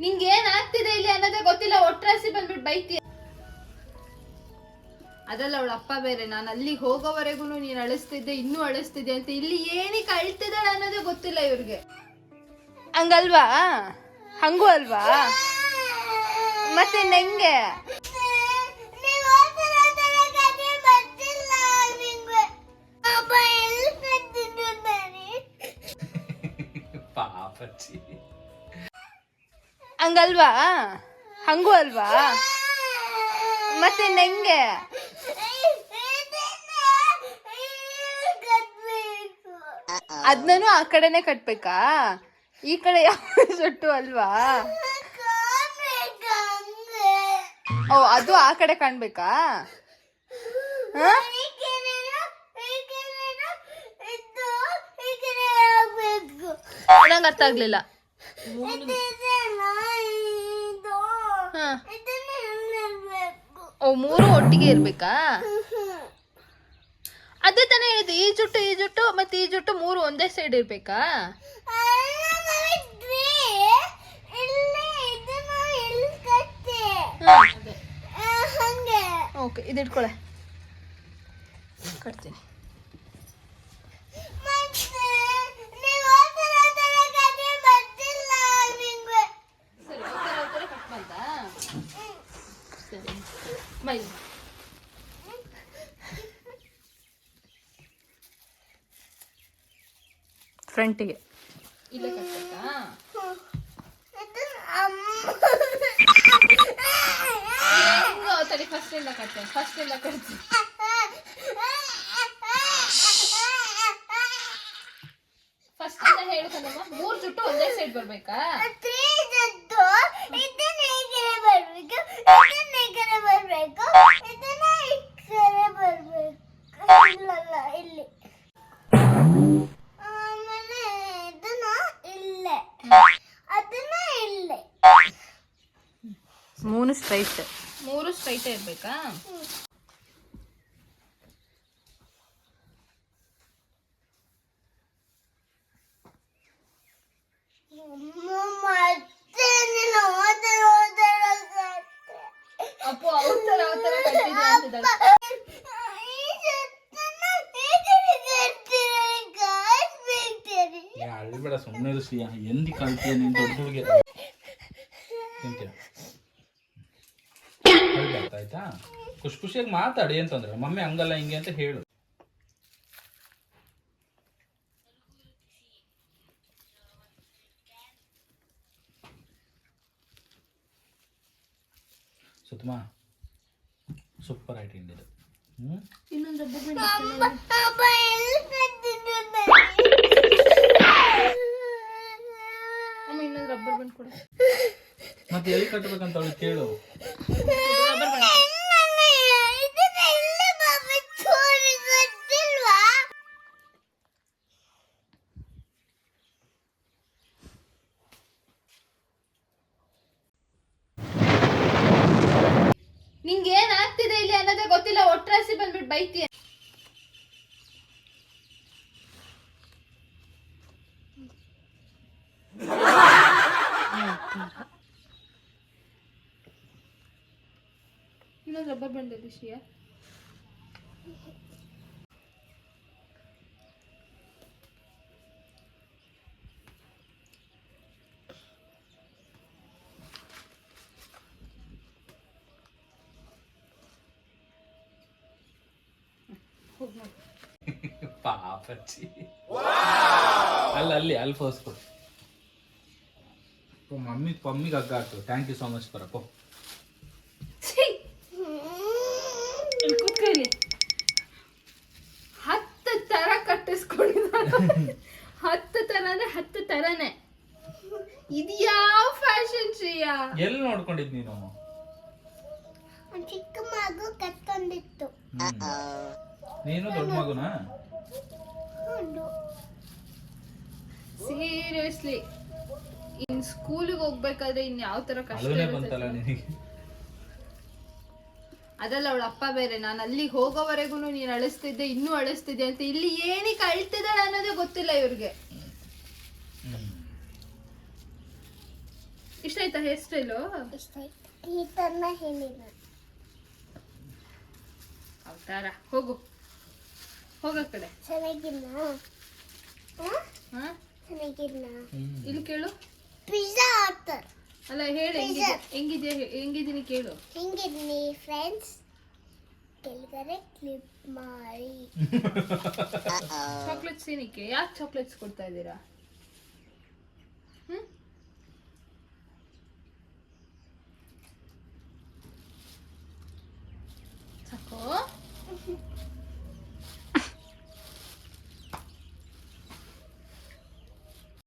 ನಿಂಗೆ ಏನ್ ಆಗ್ತಿದೆ ಇಲ್ಲಿ ಅನ್ನೋದೇ ಗೊತ್ತಿಲ್ಲ ಒಟ್ರಾಸಿ ಬಂದ್ಬಿಟ್ಟು ಬೈತಿ ಅದಲ್ಲ ಅವಳ ಅಪ್ಪ ಬೇರೆ. ನಾನು ಅಲ್ಲಿಗೆ ಹೋಗೋವರೆಗೂ ನೀನು ಅಳಿಸ್ತಿದ್ದೆ ಇನ್ನೂ ಅಳಿಸ್ತಿದ್ದೆ ಅಂತ ಇಲ್ಲಿ ಏನಕ್ಕೆ ಅಳ್ತಿದ್ದಾಳೆ ಅನ್ನೋದೇ ಗೊತ್ತಿಲ್ಲ ಇವ್ರಿಗೆ. ಹಂಗಲ್ವಾ? ಹಂಗೂ ಅಲ್ವಾ? ಮತ್ತೆ ನಂಗೆ? ಹಂಗಲ್ವಾ? ಹಂಗು ಅಲ್ವಾ? ಮತ್ತೆ ನಂಗೆ? ಅದನ್ನೂ ಆ ಕಡೆನೆ ಕಟ್ಬೇಕಾ? ಈ ಕಡೆ ಯಾವ ಸೊಟ್ಟು ಅಲ್ವಾ? ಓ, ಅದು ಆ ಕಡೆ ಕಾಣ್ಬೇಕಾ? ನಂಗೆ ಅರ್ಥ ಆಗ್ಲಿಲ್ಲ. ಓ ಮೂರು ಒಟ್ಟಿಗೆ ಇರ್ಬೇಕಾ? ಅದೇ ತಾನೇ ಹೇಳಿದ್ದು ಈ ಜುಟ್ಟು ಈ ಜುಟ್ಟು ಮತ್ತೆ ಈ ಜುಟ್ಟು ಮೂರು ಒಂದೇ ಸೈಡ್ ಇರ್ಬೇಕಾ? ಓಕೆ ಇದು ಇಟ್ಕೊಳೆ ಕಟ್ತೀನಿ. ಫ್ರಂಟಿಗೆ. ಇಲ್ಲೇ ಸರಿ ಫಸ್ಟ್ ಇಂದ ಕಟ್ತೇನೆ ಫಸ್ಟ್ ಇಂದ ಕಟ್ತೀನಿ ಫಸ್ಟ್ ಇಂದ ಹೇಳ್ತಾನಮ್ಮ ಮೂರು ಜುಟ್ಟು ಒಂದೇ ಸೈಡ್ ಬರ್ಬೇಕಾ? ಬರ್ಬೇಕು ಇದನ್ನ ಸ್ಟ್ರೈಟ್ ಮೂರು ಸ್ಟ್ರೈಟ್ ಇರ್ಬೇಕಾ ಮತ್ತೆ ನೀನು ಓದರ ಓದರ ಅಪ್ಪು ಅವ್ರ ತರ ಅವ್ರ ತರ ಕಟ್ಟಿದ್ಯಾ ಅಂತಿದ್ದಾಳೆ ಏ ಅಳ್ಬೇಡ ಸುಮ್ಮನೆ ಶ್ರೀಯ ಎಂದಿ ಕಳ್ತೀಯ ನೀನು ದೊಡ್ಡ ಹುಡುಗಿ ತಿಂತೀಯ ಅಳ್ಬಾರ್ದು ಆಯ್ತಾ ಖುಷಿ ಖುಷಿಯಾಗಿ ಮಾತಾಡಿ ಅಂತಂದ್ರೆ ಮಮ್ಮಿ ಹಂಗಲ್ಲ ಹಿಂಗೆ ಅಂತ ಹೇಳು. ಸುತ್ತಮ ಸೂಪರ್ ಆಯ್ತು ಬಂದ್ ಮತ್ತೆ ಎಲ್ಲಿ ಕಟ್ಟಬೇಕಂತ ಅವಳು ಕೇಳು ರಬ್ಬರ್ ಬಂದ್ ನಿಂಗೆ ಏನ್ ಆಗ್ತಿದೆ ಇಲ್ಲಿ ಅನ್ನೋದೇ ಗೊತ್ತಿಲ್ಲ ಒಟ್ರಾಸಿ ಬಂದ್ಬಿಟ್ಟು ಬೈತಿ ಇನ್ನೊಂದು ರಬ್ಬರ್ ಬಂಡಲ್ಲಿ ಶ್ರೀಯಾ ಪಾಪಚ್ಚಿ. ಅಲ್ಲ ಅಲ್ಲಿ ಅಲ್ಲಿ ಫಸ್ಟ್ ಕೊಡು. ಮಮ್ಮಿ ಮಮ್ಮಿಗೆ ಹಗ್ಗ ಹಾಕು. ಥ್ಯಾಂಕ್ ಯು ಸೋ ಮಚ್ ಬರಪ್ಪ ಛೀ! ಇಲ್ಲಿ ಕೂತ್ಕೊ ಇಲ್ಲಿ. ಹತ್ತು ತರ ಕಟ್ಟಿಸ್ಕೊಂಡಿದ್ದಾನೆ ಹತ್ತು ತರ ಅಂದ್ರೆ ಹತ್ತು ತರನೇ. ಇದು ಯಾವ ಫ್ಯಾಷನ್ ಶ್ರೀಯಾ? ಎಲ್ಲಿ ನೋಡ್ಕೊಂಡಿದ್ ನೀನು? ಚಿಕ್ಕ ಮಗು ಕತ್ತೊಂದಿತ್ತು ಹ್ಮ್. ನೀನು ದೊಡ್ಡ ಮಗುನಾ? ಸೀರಿಯಸ್ಲಿ ಇನ್ ಸ್ಕೂಲಿಗೆ ಹೋಗ್ಬೇಕಾದ್ರೆ ಇನ್ ಯಾವ ತರ ಕಷ್ಟ ಅಳುನೇ ಇರುತ್ತೆ ಬಂತಲ್ಲ ನಿನಗೆ? ಅದಲ್ಲ ಅವಳ ಅಪ್ಪ ಬೇರೆ. ನಾನು ಅಲ್ಲಿ ಹೋಗೋವರೆಗೂ ನೀನ್ ಅಳಿಸ್ತಿದ್ದೆ ಇನ್ನೂ ಅಳಿಸ್ತಿದ್ದೆ ಅಂತ ಇಲ್ಲಿ ಏನಕ್ಕೆ ಅಳ್ತಿದ್ದಾಳೆ ಅನ್ನೋದೇ ಗೊತ್ತಿಲ್ಲ ಇವ್ರಿಗೆ. ಇಷ್ಟ ಆಯ್ತಾ ಹೇರ್ ಸ್ಟೈಲು ಇಷ್ಟ ಆಯ್ತು. ಈ ಥರನ ಹೇಳಿಲ್ಲ. ಅವತಾರ ಹೋಗು. ಹೋಗ ಕಡೆ ಚೆನ್ನಾಗಿಲ್ಲ ಹಾ? ಚೆನ್ನಾಗಿಲ್ಲ ಇಲ್ಲಿ ಕೇಳು. ಪಿಜ್ಜಾ ಆಡ್ತಾರೆ ಅಲ್ಲ ಹೇಳು ಹೆಂಗಿದೆ ಹೆಂಗಿದ್ದೀನಿ ಕೇಳು. ಹೆಂಗಿದ್ದೀನಿ ಫ್ರೆಂಡ್ಸ್ ಕೆಳಗಡೆ ಕ್ಲಿಪ್ ಮಾಡಿ. ಚಾಕ್ಲೇಟ್ಸ್ ಏನಕ್ಕೆ ಯಾಕೆ ಚಾಕ್ಲೇಟ್ಸ್ ಕೊಡ್ತಾ ಇದ್ದೀರಾ?